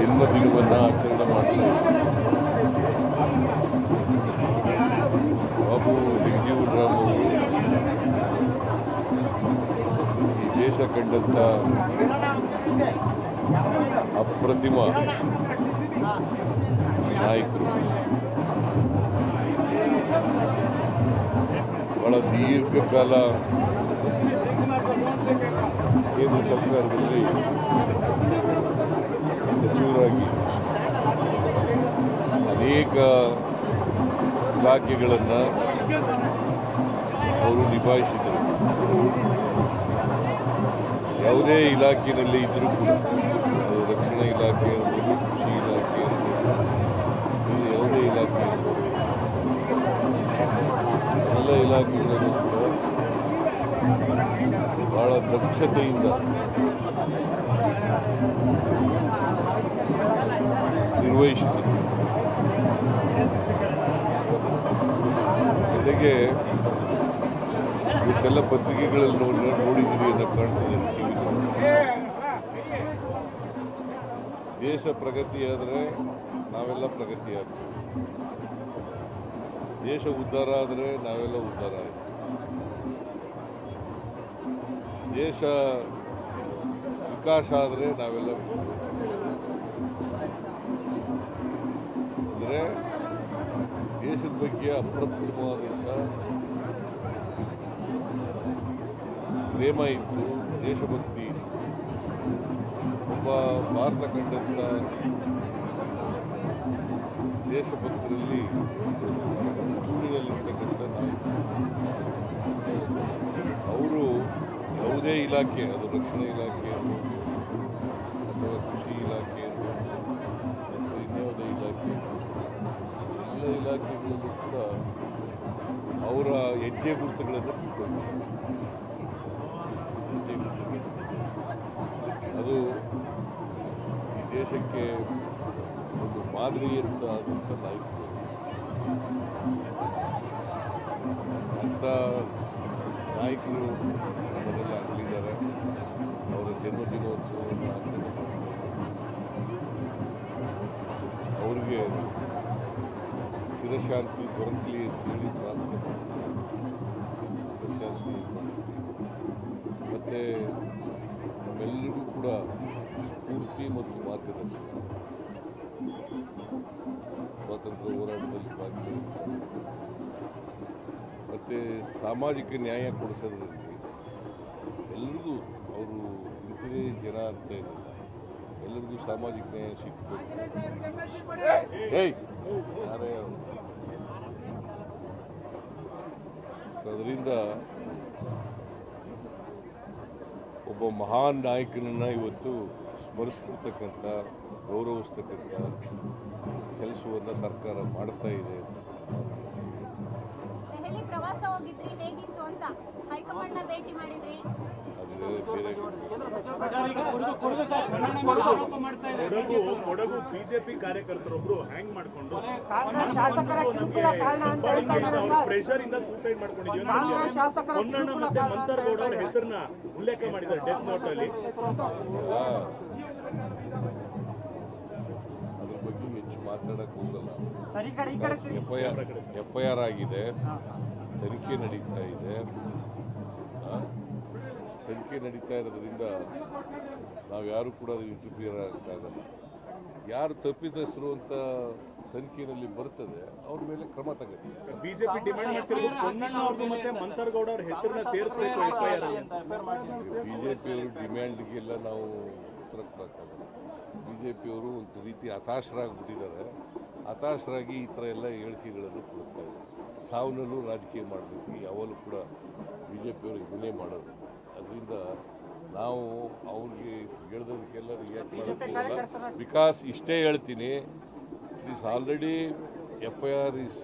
ಜನ್ಮದಿನವನ್ನು ಆಚರಣೆ ಮಾಡಲು ಬಾಬು ಜಗಜೀವನರಾಮ್ ಅವರು ಈ ದೇಶ ಕಂಡಂಥ ಅಪ್ರತಿಮ ನಾಯಕರು. ಬಹಳ ದೀರ್ಘಕಾಲ ಕೇಂದ್ರ ಸರ್ಕಾರದಲ್ಲಿ ಸಚಿವರಾಗಿ ಅನೇಕ ಇಲಾಖೆಗಳನ್ನು ಅವರು ನಿಭಾಯಿಸಿದರು. ಯಾವುದೇ ಇಲಾಖೆಯಲ್ಲಿ ಇದ್ದರೂ ಕೂಡ ರಕ್ಷಣಾ ಇಲಾಖೆ ಇರ್ಬೋದು ಕೃಷಿ ಇಲಾಖೆ ಇರ್ಬೋದು ಇನ್ನು ಯಾವುದೇ ಇಲಾಖೆ ಇರ್ಬೋದು ಎಲ್ಲ ಇಲಾಖೆಗಳಲ್ಲೂ ಕೂಡ ಬಹಳ ದಕ್ಷತೆಯಿಂದ. ನಿರ್ವಹಿಸಿದರು. ಜೊತೆಗೆ ಇವತ್ತೆಲ್ಲ ಪತ್ರಿಕೆಗಳಲ್ಲಿ ನೋಡಿ ನೋಡಿದ್ದೀರಿ ಅಂತ ಕಾಣಿಸಿದೆ ದೇಶ ಪ್ರಗತಿಯಾದರೆ ನಾವೆಲ್ಲ ಪ್ರಗತಿಯಾಗ್ತೀವಿ ದೇಶ ಉದ್ಧಾರ ಆದರೆ ನಾವೆಲ್ಲ ಉದ್ಧಾರ ಆಯ್ತು ದೇಶ ವಿಕಾಸ ಆದರೆ ನಾವೆಲ್ಲ ಅಂದರೆ ದೇಶದ ಬಗ್ಗೆ ಅಪ್ರತಿಮವಾದಂಥ ಪ್ರೇಮ ಇತ್ತು, ದೇಶಭಕ್ತಿ ಒಬ್ಬ ಭಾರತ ಕಂಡಂಥ ದೇಶಭಕ್ತರಲ್ಲಿ ಚೂಡಿನಲ್ಲಿರ್ತಕ್ಕಂಥ ನಾಯಕ ಅವರು ಯಾವುದೇ ಇಲಾಖೆ, ಅದು ರಕ್ಷಣಾ ಇಲಾಖೆ ಅಥವಾ ಕೃಷಿ ಇಲಾಖೆ ಅಥವಾ ಇನ್ಯಾವುದೇ ಇಲಾಖೆ, ಎಲ್ಲ ಇಲಾಖೆಗಳಲ್ಲೂ ಕೂಡ ಅವರ ಹೆಜ್ಜೆ ಗುರುತುಗಳನ್ನು ಬಿಟ್ಕೊಂಡಿದ್ದಾರೆ ಹೆಜ್ಜೆ ಅದು ಈ ದೇಶಕ್ಕೆ ಒಂದು ಮಾದರಿಯಂತ ಆದಂಥ ನಾಯಕರು ಅಂಥ ನಾಯಕರು ನಮ್ಮನ್ನೆಲ್ಲ ಅಗಲಿದ್ದಾರೆ ಅವರ ಮಾಡ್ತಾರೆ. ಅವರಿಗೆ ಚಿರಶಾಂತಿ ದೊರಕಲಿ ಅಂತೇಳಿ ಪ್ರಾರ್ಥನೆ ಮಾಡ್ತಾರೆ. ಚಿರಶಾಂತಿ ಮತ್ತು ನಮ್ಮೆಲ್ಲರಿಗೂ ಕೂಡ ಸ್ಫೂರ್ತಿ ಮತ್ತು ಮಾರ್ಗದರ್ಶನ. ಸ್ವಾತಂತ್ರ್ಯ ಹೋರಾಟದಲ್ಲಿ ಭಾಗಿಯಾಗಿದ್ದಾರೆ. ಮತ್ತು ಸಾಮಾಜಿಕ ನ್ಯಾಯ ಕೊಡಿಸೋದ್ರಲ್ಲಿ ಎಲ್ಲರಿಗೂ ಅವರು ಇಂಥದೇ ಜನ ಅಂತ ಏನಿಲ್ಲ. ಎಲ್ಲರಿಗೂ ಸಾಮಾಜಿಕ ನ್ಯಾಯ ಸಿಗ್ಬೇಕು. ಅದರಿಂದ ಒಬ್ಬ ಮಹಾನ್ ನಾಯಕನನ್ನು ಇವತ್ತು ಸ್ಮರಿಸ್ಕೊಳ್ತಕ್ಕಂಥ ಗೌರವಿಸ್ತಕ್ಕಂಥ ಕೆಲಸವನ್ನು ಸರ್ಕಾರ ಮಾಡ್ತಾ ಇದೆ ಪ್ರವಾಸ ಹೋಗಿದ್ರಿ ಹೇಗಿತ್ತು ಅಂತ ಹೈಕಮಾಂಡ್ನ ಭೇಟಿ ಮಾಡಿದ್ರಿ. ಕೊಡಗು ಕೊಡಗು ಬಿಜೆಪಿ ಕಾರ್ಯಕರ್ತರೊಬ್ರು ಹ್ಯಾಂಗ್ ಮಾಡ್ಕೊಂಡು ಪ್ರೆಷರ್ ಇಂದ ಸೂಸೈಡ್ ಮಾಡ್ಕೊಂಡಿದ್ದೀವಿ. ಹೊನ್ನಣ್ಣ ಮತ್ತೆ ಮಂತರ್ಗೌಡ ಅವ್ರ ಹೆಸರನ್ನ ಉಲ್ಲೇಖ ಮಾಡಿದ್ದಾರೆ ಡೆತ್ ನೋಟ್ ಅಲ್ಲಿ. ಆ, ಅದ್ರ ಬಗ್ಗೆ ಹೆಚ್ಚು ಮಾತಾಡಕ್ಕೆ ಹೋಗಲ್ಲ. F I R F I R ಆಗಿದೆ. ತನಿಖೆ ನಡೀತಾ ಇದೆ. ತನಿಖೆ ನಡೀತಾ ಇರೋದ್ರಿಂದ ನಾವು ಯಾರು ಕೂಡ ಅದು ಇಂಟರ್ಫಿಯರ್ ಆಗೋಕ್ಕಾಗಲ್ಲ ಯಾರು ತಪ್ಪಿತಸ್ಥರು ಅಂತ ತನಿಖೆಯಲ್ಲಿ ಬರ್ತದೆ ಅವ್ರ ಮೇಲೆ ಕ್ರಮ ತಗೋತೀವಿ ಬಿಜೆಪಿ ಡಿಮ್ಯಾಂಡ್ ಮಾಡ್ತಿರೋದು ಮತ್ತೆ ಮಂತರ್ಗೌಡ ಅವ್ರ ಹೆಸರನ್ನ ಸೇರಿಸಬೇಕು ಎಫ್ ಐ ಆರ್ ಅಲ್ಲಿ ಅಂತ ಬಿ ಜೆ ಪಿಯವರು ಡಿಮ್ಯಾಂಡ್ಗೆಲ್ಲ ನಾವು ಉತ್ತರ ಕೊಡೋಕ್ಕಾಗಲ್ಲ. ಬಿ ಜೆ ಪಿಯವರು ಒಂದು ರೀತಿ ಹತಾಶರಾಗಿಬಿಟ್ಟಿದ್ದಾರೆ. ಹತಾಶರಾಗಿ ಈ ಥರ ಎಲ್ಲ ಹೇಳಿಕೆಗಳನ್ನು ಕೊಡ್ತಾ ಇದ್ದಾರೆ. ಸಾವನಲ್ಲೂ ರಾಜಕೀಯ ಮಾಡಬೇಕು. ಯಾವಾಗಲೂ ಕೂಡ ಬಿ ಜೆ ಪಿಯವರು ಇದನ್ನೇ ಮಾಡೋದು ಅದರಿಂದ ನಾವು ಅವ್ರಿಗೆ ಹೇಳ್ದದಕ್ಕೆಲ್ಲ ರಿಯಾಕ್ಟ್ ಮಾಡೋಕ್ಕಿಲ್ಲ ಬಿಕಾಸ್ ಇಷ್ಟೇ ಹೇಳ್ತೀನಿ. It is already F I R is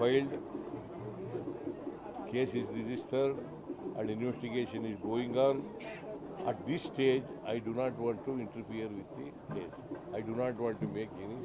filed case is registered and investigation is going on at this stage I do not want to interfere with the case I do not want to make any